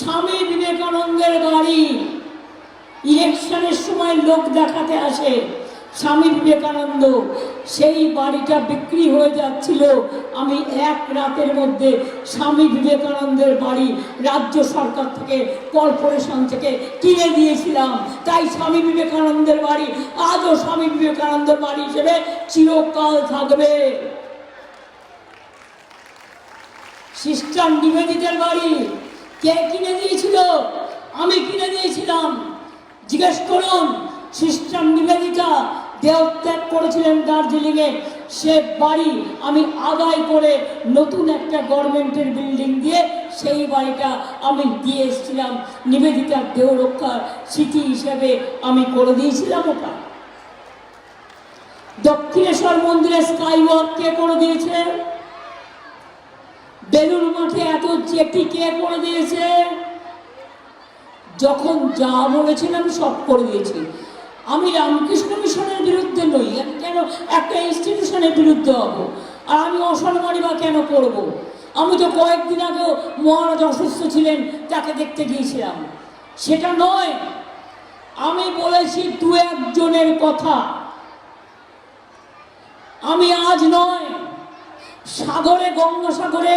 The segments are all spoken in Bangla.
স্বামী বিবেকানন্দের বাড়ি। ইলেকশনের সময় লোক দেখাতে আসে স্বামী বিবেকানন্দ। সেই বাড়িটা বিক্রি হয়ে যাচ্ছিল। আমি এক রাতের মধ্যে স্বামী বিবেকানন্দের বাড়ি রাজ্য সরকার থেকে, কর্পোরেশন থেকে কিনে দিয়েছিলাম তাই স্বামী বিবেকানন্দের বাড়ি, আজও স্বামী বিবেকানন্দের বাড়ি হিসেবে চিরকাল থাকবে। সিস্টার নিবেদিতের বাড়ি। কে কিনে দিয়েছিল? আমি কিনে দিয়েছিলাম। জিজ্ঞেস করুন সিস্টার নিবেদিতা দেহত্যাগ করেছিলেন দার্জিলিংয়ে। সে বাড়ি আমি আদায় করে নতুন একটা গভর্নমেন্টের বিল্ডিং দিয়ে সেই বাড়িটা আমি দিয়ে এসেছিলাম। নিবেদিতার দেহ রক্ষার স্মৃতি হিসেবে আমি করে দিয়েছিলাম ওটা। দক্ষিণেশ্বর মন্দিরে স্কাই ওয়াক কে করে দিয়েছে? বেলুর মাঠে এত জেটি কে করে দিয়েছে? যখন যা বলেছেন আমি সব করে দিয়েছি। আমি রামকৃষ্ণ মিশনের বিরুদ্ধে নই আমি কেন একটা ইনস্টিটিউশনের বিরুদ্ধে হব? আর আমি অসম্মানী বা কেন করব। আমি তো কয়েকদিন আগেও মহারাজ অসুস্থ ছিলেন, তাকে দেখতে গিয়েছিলাম। সেটা নয়, আমি বলেছি দু একজনের কথা। আমি আজ নয়, সাগরে, গঙ্গাসাগরে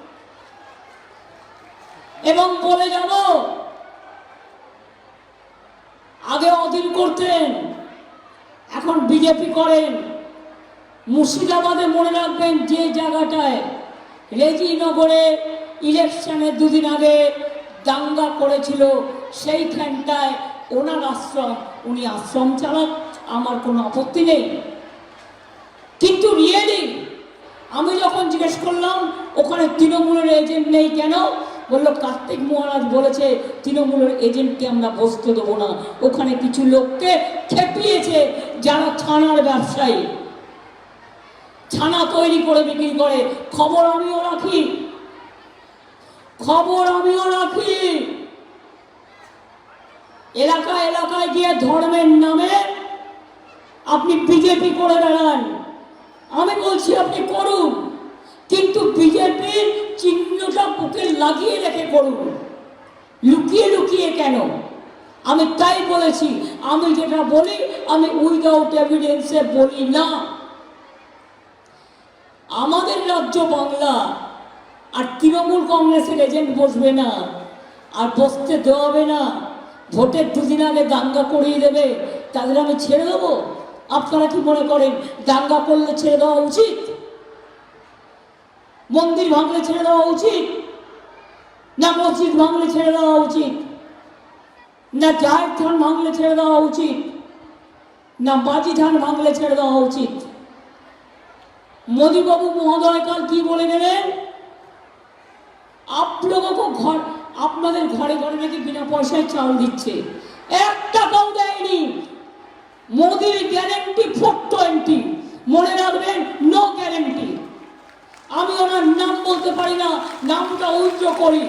এবং বলে যাব, আগে অধীন করতেন, এখন বিজেপি করেন। মুর্শিদাবাদে মনে রাখবেন যে জায়গাটায় রেজিনগরে ইলেকশনের দুদিন আগে দাঙ্গা করেছিল, সেইখানটায় ওনার আশ্রম, উনি আশ্রম চালান আমার কোনো আপত্তি নেই। কিন্তু রিয়েলি আমি যখন জিজ্ঞেস করলাম, ওখানে তৃণমূলের এজেন্ট নেই কেন? বলল, কার্তিক মহারাজ বলেছে, তৃণমূলের এজেন্টকে আমরা বসতে দেবো না। ওখানে কিছু লোককে খেপিয়েছে যারা ছানার ব্যবসায়ী। ছানা তৈরি করে বিক্রি করে। খবর আমিও রাখি। খবর আমিও রাখি। এলাকা এলাকায় গিয়ে ধর্মের নামে আপনি বিজেপি করে বেড়ান। আমি বলছি, আপনি করুন। কিন্তু বিজেপির চিহ্নটা বুকে লাগিয়ে রেখে করুন লুকিয়ে লুকিয়ে কেন? আমি তাই বলেছি, আমি যেটা বলি, আমি উইদাউট এভিডেন্সে বলি না। আমাদের রাজ্য বাংলা আর তৃণমূল কংগ্রেসের এজেন্ট বসবে না, আর বসতে দেওয়া হবে না। ভোটের দুদিন আগে দাঙ্গা করিয়ে দেবে, তাদের আমি ছেড়ে দেবো। আপনারা কি মনে করেন, দাঙ্গা করলে ছেড়ে দেওয়া উচিত? মন্দির ভাঙলে ছেড়ে দেওয়া উচিত? না মসজিদ ভাঙলে ছেড়ে দেওয়া উচিত? না জায়ের থান ভাঙলে ছেড়ে দেওয়া উচিত? না বাজি ধান ভাঙলে ছেড়ে দেওয়া উচিত? মোদীবাবু মহোদয় কাল কি বলে গেলেন? আপনাকে ঘর, আপনাদের ঘরে ঘরে নাকি বিনা পয়সায় চাল দিচ্ছে। এক টাকাও দেয়নি। মোদির গ্যারেন্টি ফোর টোয়েন্টি মনে রাখবেন নো গ্যারেন্টি আমি ওনার নাম বলতে পারি না নামটা উল্টো করি।